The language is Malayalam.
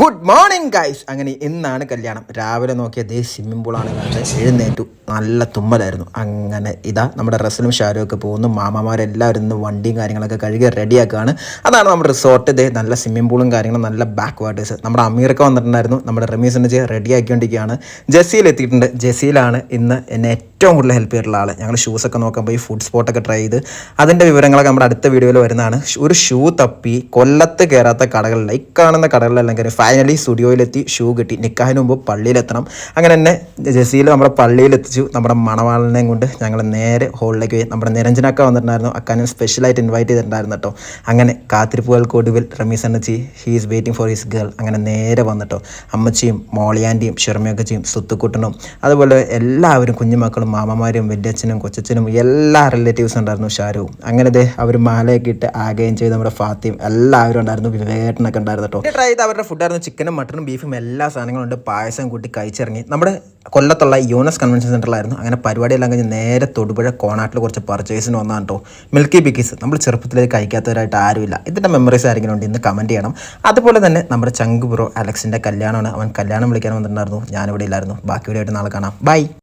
ഗുഡ് മോർണിംഗ് ഗൈസ് അങ്ങനെ ഇന്നാണ് കല്യാണം. രാവിലെ നോക്കിയ നോക്കിയത് സ്വിമ്മിംഗ് പൂളാണ് കണ്ടത്. എഴുന്നേറ്റു. നല്ല തുമ്മലായിരുന്നു. അങ്ങനെ ഇതാ നമ്മുടെ റസലും ഒക്കെ പോകുന്നു. മാമാമാരെല്ലാവരും ഇന്ന് വണ്ടിയും കാര്യങ്ങളൊക്കെ കഴുകി റെഡിയാക്കുകയാണ്. അതാണ് നമ്മുടെ റിസോർട്ട് ഇതേ നല്ല സ്വിമ്മിംഗ് പൂളും കാര്യങ്ങളും നല്ല ബാക്ക് വാട്ടേഴ്സ് നമ്മുടെ അമീറൊക്കെ വന്നിട്ടുണ്ടായിരുന്നു. നമ്മുടെ റമീസിനെ ചെയ്ത് റെഡി ആക്കിക്കൊണ്ടിരിക്കുകയാണ് ജെസ്സിയിൽ എത്തിയിട്ടുണ്ട് ജെസ്സിയിലാണ് ഇന്ന് എന്നെ ഏറ്റവും കൂടുതൽ ഹെൽപ്പ് ചെയ്തിട്ടുള്ള ആൾ ഞങ്ങൾ ഷൂസൊക്കെ നോക്കുമ്പോൾ ഈ ഫുഡ് സ്പോട്ടൊക്കെ ട്രൈ ചെയ്ത് അതിന്റെ വിവരങ്ങളൊക്കെ നമ്മുടെ അടുത്ത വീഡിയോയിൽ വരുന്നതാണ്. ഒരു ഷൂ തപ്പി കൊല്ലത്ത് കയറാത്ത കടകളിൽ ഈ കാണുന്ന കടകളിലെല്ലാം കയറി ഫൈനലി സ്റ്റുഡിയോയിലെത്തി ഷൂ കിട്ടി. നിക്കാഹിന് മുമ്പ് പള്ളിയിലെത്തണം. അങ്ങനെ തന്നെ ജസീൽ നമ്മുടെ പള്ളിയിലെത്തിച്ചു. നമ്മുടെ മണവാളിനെയും കൊണ്ട് ഞങ്ങൾ നേരെ ഹോളിലേക്ക് പോയി. നമ്മുടെ നിരഞ്ജനൊക്കെ വന്നിട്ടുണ്ടായിരുന്നു. അക്കാനും സ്പെഷ്യലായിട്ട് ഇൻവൈറ്റ് ചെയ്തിട്ടുണ്ടായിരുന്നു കേട്ടോ അങ്ങനെ കാത്തിരിപ്പുകൾക്ക് ഒടുവിൽ Ramees അണ്ണച്ചി he is waiting for his girl അങ്ങനെ നേരെ വന്നിട്ടോ അമ്മച്ചിയും മോളിയാന്റെയും ഷെർമിയൊക്കെച്ചിയും സുത്തുക്കുട്ടനും അതുപോലെ എല്ലാവരും കുഞ്ഞുമക്കളും മാമമാരും വലിയച്ഛനും കൊച്ചച്ഛനും എല്ലാ റിലേറ്റീവ്സും ഉണ്ടായിരുന്നു ഷാരുവും അങ്ങനെ ദേ അവർ മാലയൊക്കെ ഇട്ട് ആകെയും ചെയ്ത് നമ്മുടെ ഫാത്തിയും എല്ലാവരും ഉണ്ടായിരുന്നു വിവേട്ടനൊക്കെ ഉണ്ടായിരുന്നു കേട്ടോ ട്രൈ ചെയ്ത് അവരുടെ ഫുഡായിരുന്നു ചിക്കനും മട്ടനും ബീഫും എല്ലാ സാധനങ്ങളും ഉണ്ട്. പായസം കൂട്ടി കഴിച്ചിറങ്ങി. നമ്മുടെ കൊല്ലത്തുള്ള യൂണസ് കൺവെൻഷൻ സെന്ററിലായിരുന്നു അങ്ങനെ പരിപാടിയെല്ലാം കഴിഞ്ഞ് നേരെ തൊടുപുഴ കോണാട്ടിൽ കുറച്ച് പർച്ചേസിന് വന്നതാണ് കേട്ടോ മിൽക്കി ബിക്കീസ് നമ്മൾ ചെറുപ്പത്തിലേക്ക് കഴിക്കാത്തവരായിട്ട് ആരുമില്ല. ഇതിന്റെ മെമ്മറീസ് ആരെങ്കിലും ഉണ്ട് ഇന്ന് കമന്റ് ചെയ്യണം. അതുപോലെ തന്നെ നമ്മുടെ ചങ്ക് ബ്രോ അലക്സിന്റെ കല്യാണമാണ്. അവൻ കല്യാണം വിളിക്കാൻ വന്നിട്ടുണ്ടായിരുന്നു. ഞാനിവിടെ ഇല്ലായിരുന്നു. ബാക്കി വീഡിയോ ആയിട്ട് നാളെ കാണാം. ബൈ